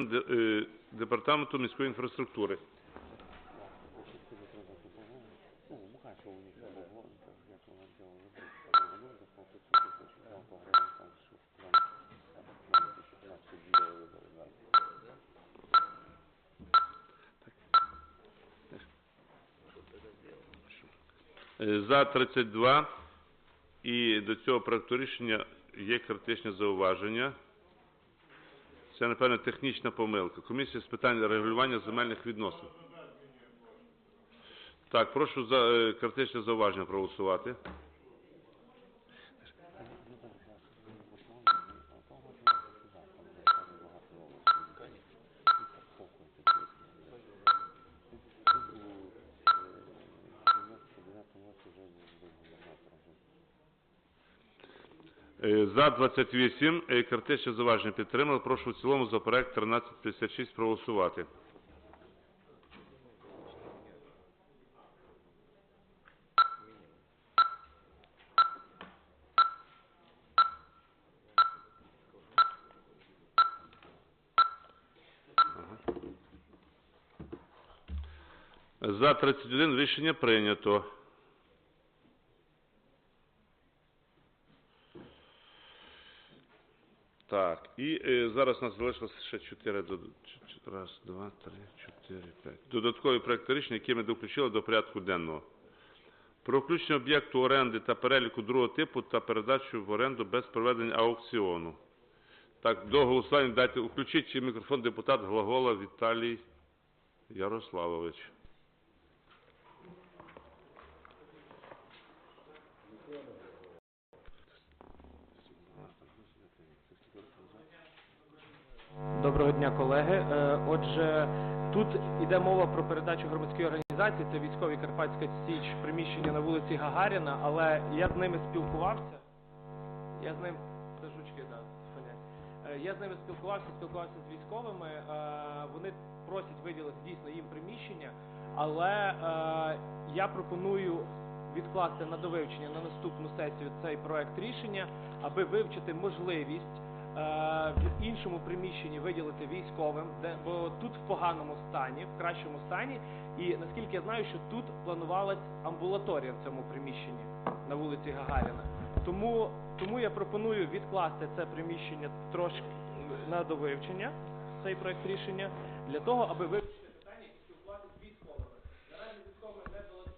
е, департаменту міської інфраструктури. Е, За 32 і до цього проекту рішення є критичне зауваження. Це, напевно, технічна помилка. Комісія з питань регулювання земельних відносин. Так, прошу за е, критичне зауваження проголосувати. За 28 е, критичне зауваження підтримали. Прошу в цілому за проект 1356 проголосувати. За 31 рішення прийнято. Так, і е, зараз у нас залишилося ще 4, до, ч- раз, два, три, чотири, п'ять. Додаткові проекти рішення, які ми доключили до порядку денного. Про включення об'єкту оренди та переліку другого типу та передачу в оренду без проведення аукціону. Так, до голосування дайте, включіть мікрофон депутат Глагола Віталій Ярославович. Доброго дня, колеги. Е, Отже, тут йде мова про передачу громадської організації, це військові Карпатська Січ, приміщення на вулиці Гагаріна, але я з ними спілкувався. Я з ним це да. Е, Я з ними спілкувався, спілкувався з військовими. е, Вони просять виділити дійсно їм приміщення, але я пропоную відкласти на довивчення на наступну сесію цей проект рішення, аби вивчити можливість в іншому приміщенні виділити військовим, де бо тут в поганому стані, в кращому стані. І наскільки я знаю, що тут планувалась амбулаторія в цьому приміщенні на вулиці Гагаріна. Тому, тому я пропоную відкласти це приміщення трошки на довивчення, цей проект рішення, для того, аби вивчити питання і спілкуватися військовими. Наразі військовими не вдалося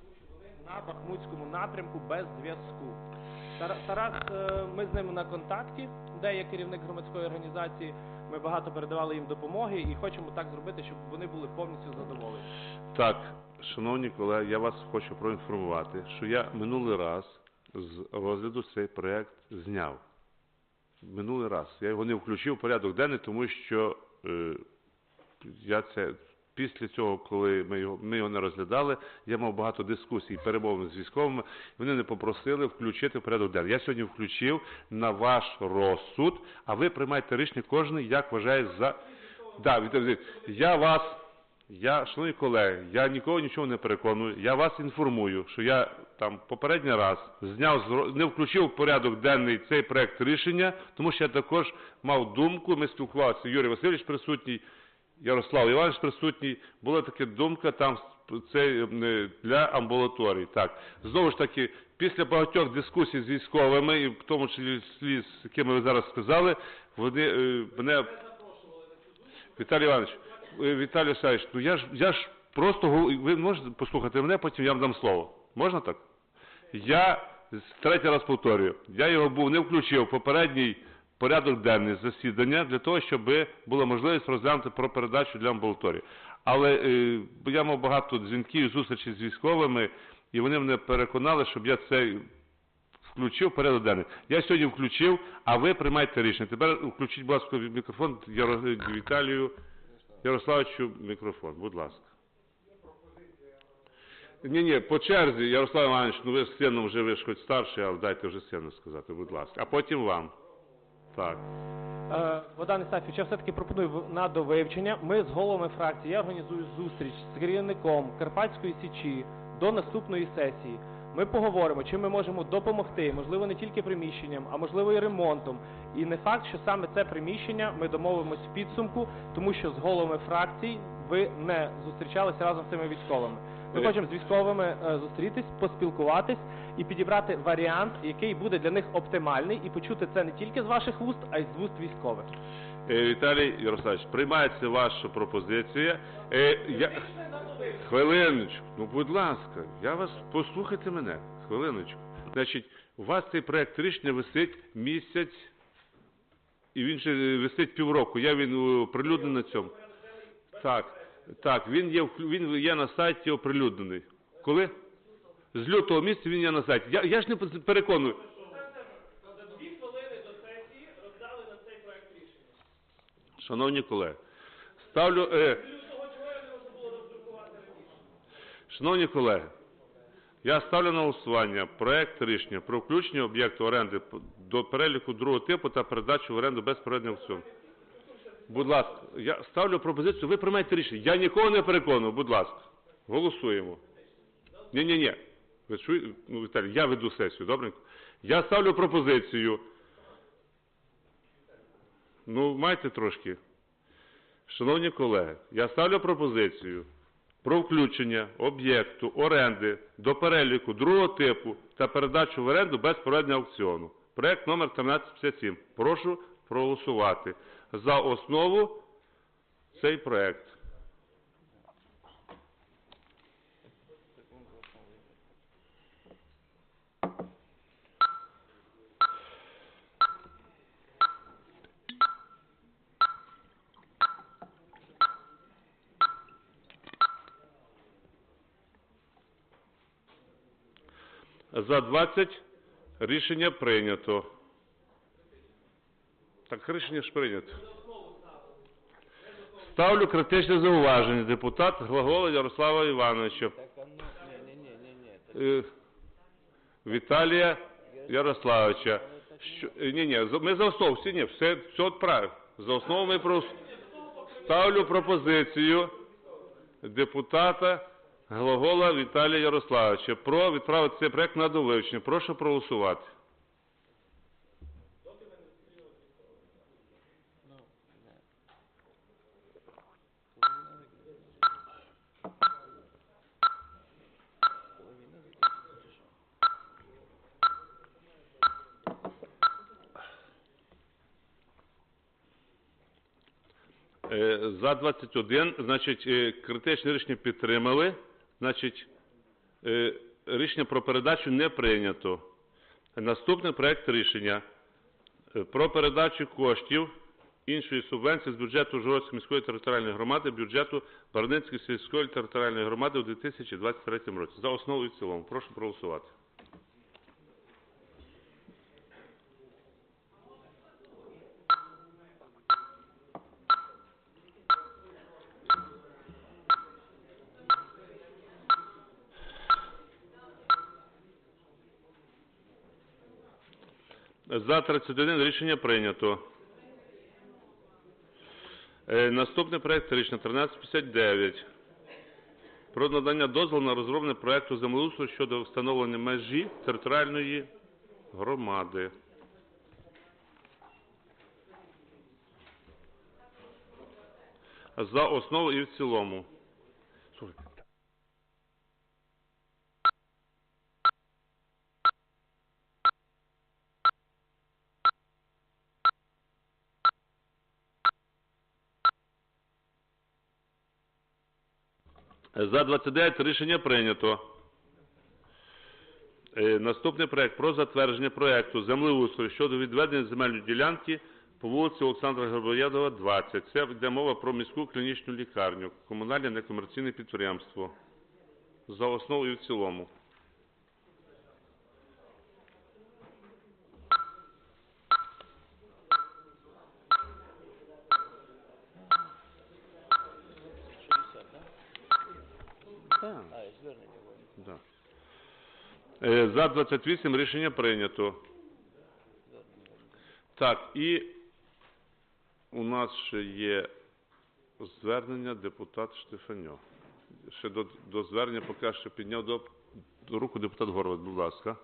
тому що вони на Бахмутському напрямку без зв'язку. Тара- Тарас, е, ми з ним на контакті, де є керівник громадської організації. Ми багато передавали їм допомоги і хочемо так зробити, щоб вони були повністю задоволені. Так, шановні колеги, я вас хочу проінформувати, що я минулий раз з розгляду цей проект зняв. Минулий раз. Я його не включив в порядок денний, тому що е, я це після цього, коли ми його, ми його не розглядали, я мав багато дискусій, перемовин з військовими. Вони не попросили включити в порядок денний. Я сьогодні включив на ваш розсуд, а ви приймайте рішення кожен, як вважає за. Да, Віталій, я вас я, шановні колеги, я нікого нічого не переконую. Я вас інформую, що я там попередній раз зняв не включив в порядок денний цей проект рішення, тому що я також мав думку. Ми спілкувалися. Юрій Васильович присутній, Ярослав Іванович присутній. Була така думка там це е, для амбулаторій. Так знову ж таки, після багатьох дискусій з військовими, і в тому числі з якими ви зараз сказали, вони е, мене Віталій Іванович, е, Віталій Васильович, ну я ж я ж просто ви можете послухати мене, потім я вам дам слово. Можна так? Я третій раз повторюю, я його був не включив в попередній порядок денний засідання для того, щоб була можливість розглянути про передачу для амбулаторії. Але е, я мав багато дзвінків зустрічей з військовими, і вони мене переконали, щоб я це включив порядок денний. Я сьогодні включив, а ви приймайте рішення. Тепер включіть, будь ласка, мікрофон Яро- Віталію Ярославовичу мікрофон, будь ласка. Ні, ні, по черзі, Ярослав Іванович, ну ви з сином вже ви ж хоч старший, але дайте вже сину сказати, будь ласка. А потім вам. Так. Е, Богдан Істафійович, я все-таки пропоную на довивчення. Ми з головами фракції, я організую зустріч з керівником Карпатської Січі до наступної сесії. Ми поговоримо, чим ми можемо допомогти, можливо, не тільки приміщенням, а можливо і ремонтом. І не факт, що саме це приміщення ми домовимось в підсумку, тому що з головами фракцій ви не зустрічалися разом з цими військовими. Ми хочемо з військовими е, зустрітись, поспілкуватись і підібрати варіант, який буде для них оптимальний, і почути це не тільки з ваших вуст, а й з вуст військових. Е, Віталій Ярославович, приймається ваша пропозиція. Е, я... Хвилиночку, ну будь ласка, я вас послухайте мене. Хвилиночку. Значить, у вас цей проект рішення висить місяць, і він ще висить півроку. Я він оприлюднений на цьому. Так, так, він є він є на сайті оприлюднений. Коли? З лютого місяця він є на сайті. Я, я ж не переконую. Шановні колеги, ставлю. Е, Шановні колеги, я ставлю на голосування проект рішення про включення об'єкту оренди до переліку другого типу та передачу в оренду без проведення аукціону. Будь ласка, я ставлю пропозицію, ви приймайте рішення. Я нікого не переконую, будь ласка. Голосуємо. Ні, ні, ні. Ви чуєте? Ну, Віталій, я веду сесію, добренько. Я ставлю пропозицію. Ну, майте трошки. Шановні колеги, я ставлю пропозицію про включення об'єкту оренди до переліку другого типу та передачу в оренду без проведення аукціону. Проект номер 1357. Прошу проголосувати за основу цей проект. За 20 рішення прийнято. Так рішення ж прийнято. Ставлю критичне зауваження. Депутат Глагола Ярослава Івановича. Е, Віталія Ярославовича. Що, е, ні, ні, за- ми за основу, всі ні, все, все відправив. За основу ми про... Ставлю пропозицію депутата Глагола Віталія Ярославовича про відправити цей проект на довивчення. Прошу проголосувати. Е, За 21, значить, е, критичне рішення підтримали, значить, е, рішення про передачу не прийнято. Наступний проект рішення е, про передачу коштів іншої субвенції з бюджету Жородської міської територіальної громади бюджету Барницької сільської територіальної громади у 2023 році. За основу і в цілому. Прошу проголосувати. За-31 Рішення прийнято. Е, наступний проект рішення 1359. Про надання дозволу на розроблення проекту землеустрою щодо встановлення межі територіальної громади. За основу і в цілому. Слухайте, За-29 Рішення прийнято. Е, наступний проект про затвердження проєкту землеустрою щодо відведення земельної ділянки по вулиці Олександра Грибоєдова, 20. Це йде мова про міську клінічну лікарню, комунальне некомерційне підприємство. За основу і в цілому. Так. Да. Е, За 28 рішення прийнято. Так, і у нас ще є звернення депутат Штефаньо. Ще до, до звернення поки що підняв до руку депутат Горват, будь ласка.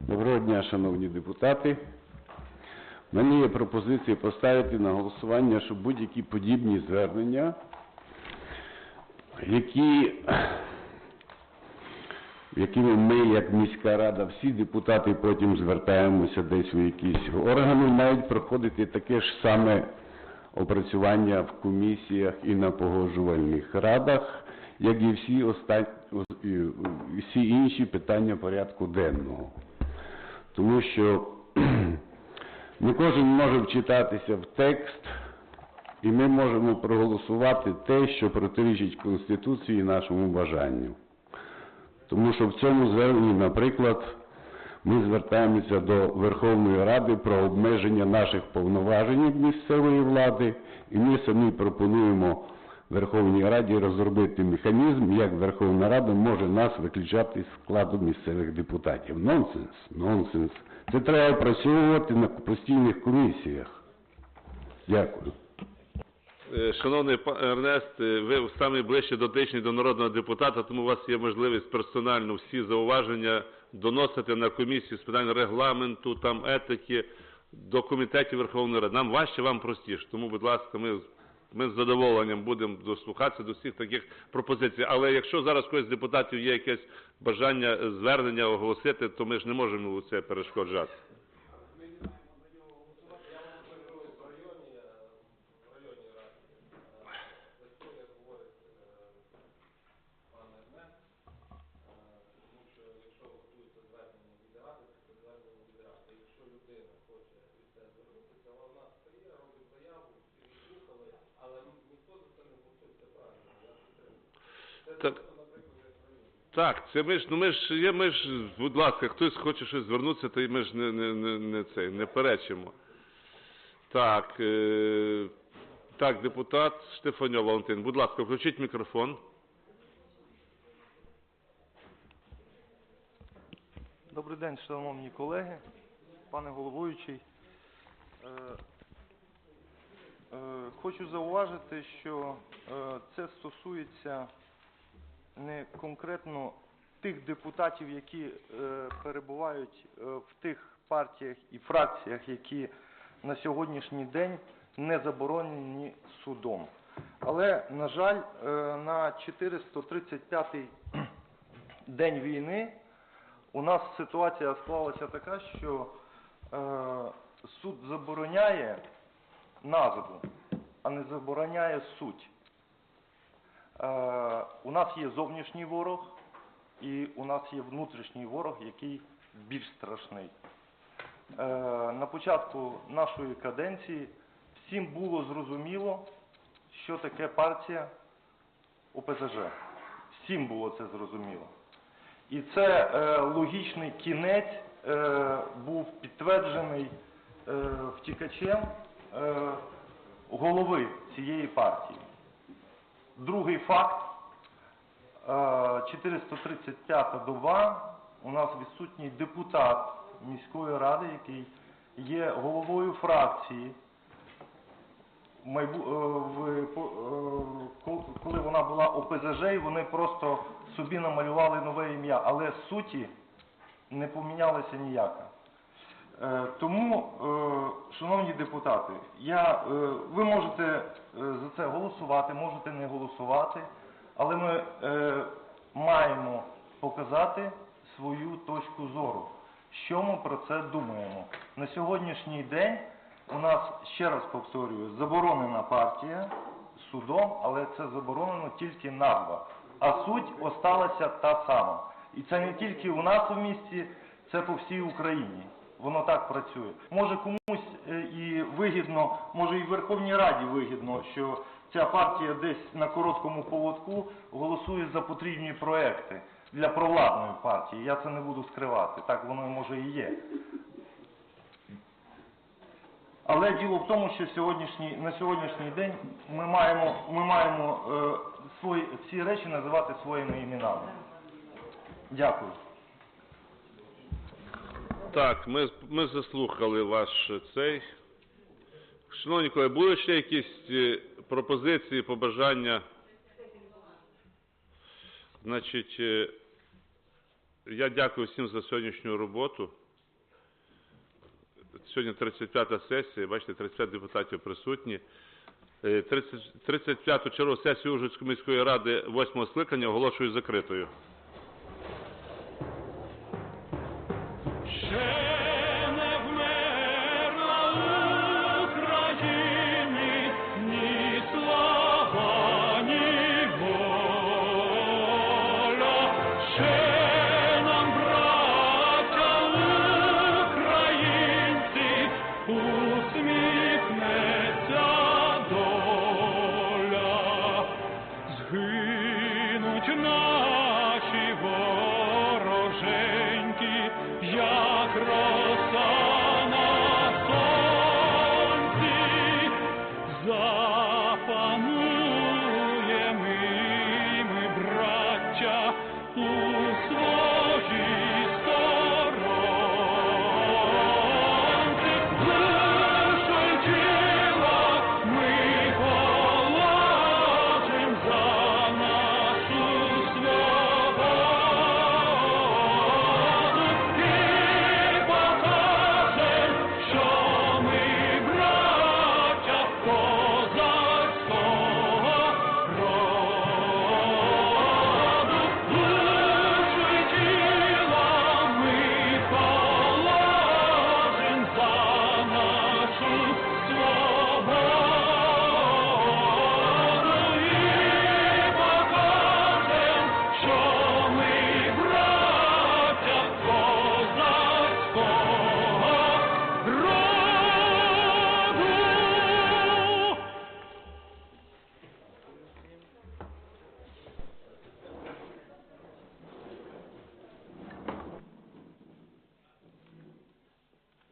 Доброго дня, шановні депутати. У мене є пропозиція поставити на голосування, щоб будь-які подібні звернення, які, якими ми, як міська рада, всі депутати потім звертаємося десь у якісь органи, мають проходити таке ж саме опрацювання в комісіях і на погоджувальних радах, як і всі, остань... і всі інші питання порядку денного. Тому що не кожен може вчитатися в текст, і ми можемо проголосувати те, що протирічить Конституції і нашому бажанню. Тому що в цьому зверненні, наприклад, ми звертаємося до Верховної Ради про обмеження наших повноважень місцевої влади, і ми самі пропонуємо Верховній Раді розробити механізм, як Верховна Рада може нас виключати з складу місцевих депутатів. Нонсенс, нонсенс. Це треба опрацьовувати на постійних комісіях. Дякую. Е, Шановний па- Ернест, е, ви самі ближче дотичні до народного депутата, тому у вас є можливість персонально всі зауваження доносити на комісію з питань регламенту, там етики, до комітетів Верховної Ради. Нам важче, вам простіше. Тому, будь ласка, ми, ми з задоволенням будемо дослухатися до всіх таких пропозицій. Але якщо зараз когось з депутатів є якесь бажання звернення оголосити, то ми ж не можемо це перешкоджати. Так, так, це ми ж, ну ми ж, є, ми ж, будь ласка, хтось хоче щось звернутися, то й ми ж не, не, не, не цей, не перечимо. Так, е, так, депутат Штефаньов Валентин, будь ласка, включіть мікрофон. Добрий день, шановні колеги, пане головуючий. Е, е, Хочу зауважити, що е, це стосується не конкретно тих депутатів, які е, перебувають е, в тих партіях і фракціях, які на сьогоднішній день не заборонені судом. Але, на жаль, е, на 435-й день війни у нас ситуація склалася така, що суд забороняє назву, а не забороняє суть. Е, у нас є зовнішній ворог і у нас є внутрішній ворог, який більш страшний. Е, на початку нашої каденції всім було зрозуміло, що таке партія ОПЗЖ. Всім було це зрозуміло. І це е, логічний кінець е, був підтверджений е, втікачем е, голови цієї партії. Другий факт. Е, 435 доба. У нас відсутній депутат міської ради, який є головою фракції. Е, е, ко- коли вона була ОПЗЖ, вони просто собі намалювали нове ім'я, але суті не помінялася ніяка. Е, Тому, е, шановні депутати, я, е, ви можете за це голосувати, можете не голосувати, але ми маємо показати свою точку зору, що ми про це думаємо. На сьогоднішній день у нас, ще раз повторюю, заборонена партія судом, але це заборонено тільки назва. А суть осталася та сама. І це не тільки у нас у місті, це по всій Україні. Воно так працює. Може комусь е, і вигідно, може і Верховній Раді вигідно, що ця партія десь на короткому поводку голосує за потрібні проекти для провладної партії. Я це не буду скривати. Так воно може і є. Але діло в тому, що сьогоднішній, на сьогоднішній день ми маємо, ми маємо е, свої, ці речі називати своїми іменами. Дякую. Так, ми, ми заслухали ваш е, цей Шановні колеги, були ще якісь е, пропозиції, побажання? Значить, е, я дякую всім за сьогоднішню роботу. Сьогодні 35-та сесія, бачите, 35 депутатів присутні. Е, 30 35-ту чергову сесію Ужгородської міської ради 8-го скликання оголошую закритою.